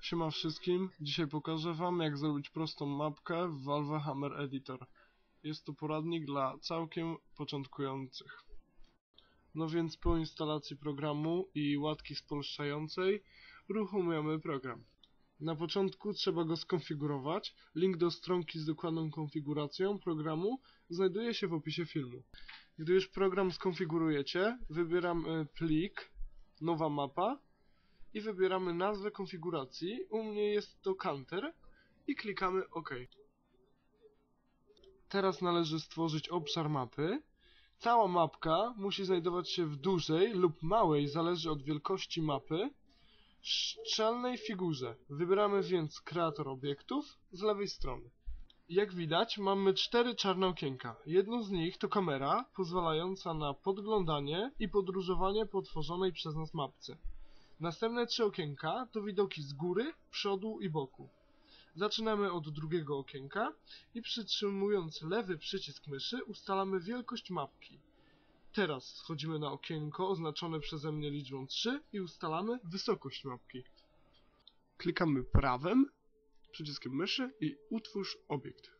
Siema wszystkim, dzisiaj pokażę wam jak zrobić prostą mapkę w Valve Hammer Editor. Jest to poradnik dla całkiem początkujących. No więc po instalacji programu i łatki spolszczającej uruchamiamy program. Na początku trzeba go skonfigurować. Link do stronki z dokładną konfiguracją programu znajduje się w opisie filmu. Gdy już program skonfigurujecie, wybieramy plik, nowa mapa i wybieramy nazwę konfiguracji. U mnie jest to Counter i klikamy OK. Teraz należy stworzyć obszar mapy. Cała mapka musi znajdować się w dużej lub małej, zależy od wielkości mapy, szczelnej figurze. Wybieramy więc kreator obiektów z lewej strony. Jak widać mamy cztery czarne okienka. Jedno z nich to kamera pozwalająca na podglądanie i podróżowanie po tworzonej przez nas mapce. Następne trzy okienka to widoki z góry, przodu i boku. Zaczynamy od drugiego okienka i przytrzymując lewy przycisk myszy ustalamy wielkość mapki. Teraz schodzimy na okienko oznaczone przeze mnie liczbą 3 i ustalamy wysokość mapki. Klikamy prawym przyciskiem myszy i utwórz obiekt.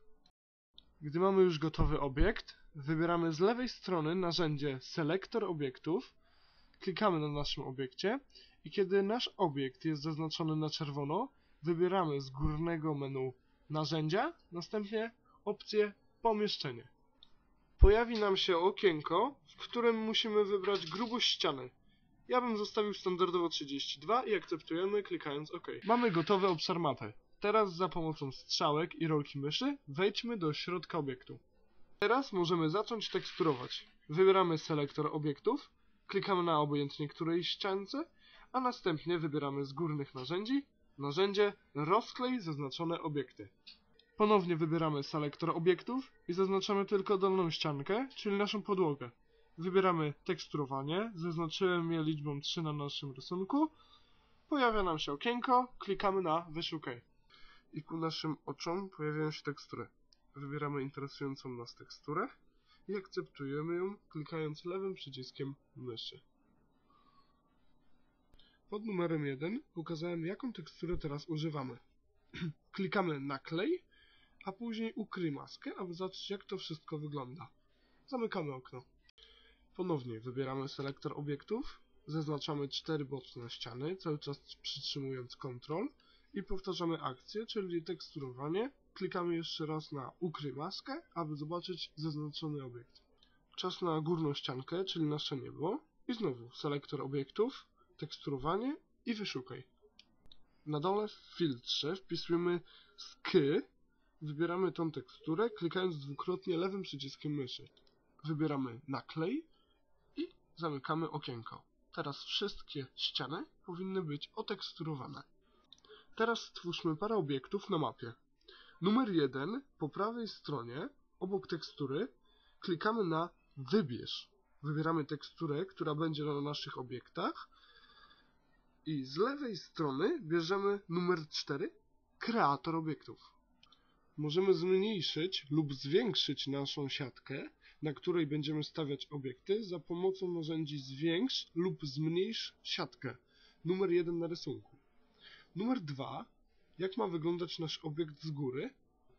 Gdy mamy już gotowy obiekt, wybieramy z lewej strony narzędzie Selektor obiektów, klikamy na naszym obiekcie i kiedy nasz obiekt jest zaznaczony na czerwono, wybieramy z górnego menu Narzędzia, następnie opcję Pomieszczenie. Pojawi nam się okienko, w którym musimy wybrać grubość ściany. Ja bym zostawił standardowo 32 i akceptujemy klikając OK. Mamy gotowy obszar mapy. Teraz za pomocą strzałek i rolki myszy wejdźmy do środka obiektu. Teraz możemy zacząć teksturować. Wybieramy selektor obiektów, klikamy na obojętnie której ściance, a następnie wybieramy z górnych narzędzi narzędzie rozklej zaznaczone obiekty. Ponownie wybieramy selektor obiektów i zaznaczamy tylko dolną ściankę, czyli naszą podłogę. Wybieramy teksturowanie, zaznaczyłem je liczbą 3 na naszym rysunku. Pojawia nam się okienko, klikamy na wyszukaj. I ku naszym oczom pojawiają się tekstury. Wybieramy interesującą nas teksturę i akceptujemy ją klikając lewym przyciskiem myszy. Pod numerem 1 pokazałem jaką teksturę teraz używamy. Klikamy na klej, a później ukryj maskę, aby zobaczyć jak to wszystko wygląda. Zamykamy okno. Ponownie wybieramy selektor obiektów, zaznaczamy cztery boczne ściany, cały czas przytrzymując Ctrl i powtarzamy akcję, czyli teksturowanie. Klikamy jeszcze raz na ukryj maskę, aby zobaczyć zaznaczony obiekt. Czas na górną ściankę, czyli nasze niebo i znowu selektor obiektów, teksturowanie i wyszukaj. Na dole w filtrze wpisujemy sk, wybieramy tą teksturę, klikając dwukrotnie lewym przyciskiem myszy. Wybieramy naklej i zamykamy okienko. Teraz wszystkie ściany powinny być oteksturowane. Teraz stwórzmy parę obiektów na mapie. Numer 1 po prawej stronie, obok tekstury, klikamy na wybierz. Wybieramy teksturę, która będzie na naszych obiektach i z lewej strony bierzemy numer 4, kreator obiektów. Możemy zmniejszyć lub zwiększyć naszą siatkę, na której będziemy stawiać obiekty za pomocą narzędzi zwiększ lub zmniejsz siatkę. Numer 1 na rysunku. Numer 2, jak ma wyglądać nasz obiekt z góry.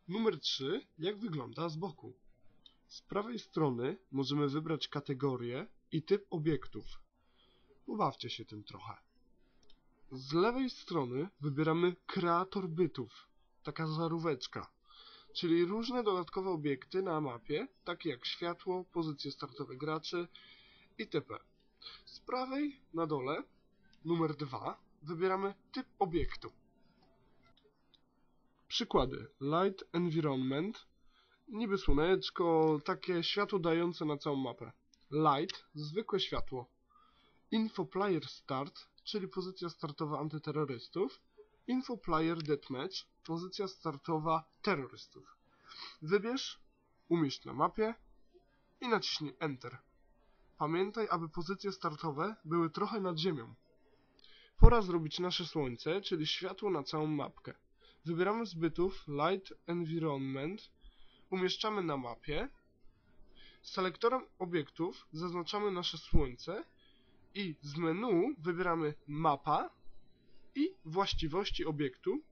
Numer 3, jak wygląda z boku. Z prawej strony możemy wybrać kategorię i typ obiektów. Ubawcie się tym trochę. Z lewej strony wybieramy kreator bytów, taka żaróweczka, czyli różne dodatkowe obiekty na mapie, takie jak światło, pozycje startowe graczy itp. Z prawej na dole, numer 2, wybieramy typ obiektu. Przykłady. Light Environment, niby słoneczko, takie światło dające na całą mapę. Light, zwykłe światło. Info Player Start, czyli pozycja startowa antyterrorystów. Info Player Deathmatch, pozycja startowa terrorystów. Wybierz, umieść na mapie i naciśnij Enter. Pamiętaj, aby pozycje startowe były trochę nad ziemią. Pora zrobić nasze słońce, czyli światło na całą mapkę. Wybieramy z bytów Light Environment, umieszczamy na mapie. Selektorem obiektów zaznaczamy nasze słońce i z menu wybieramy Mapa i właściwości obiektu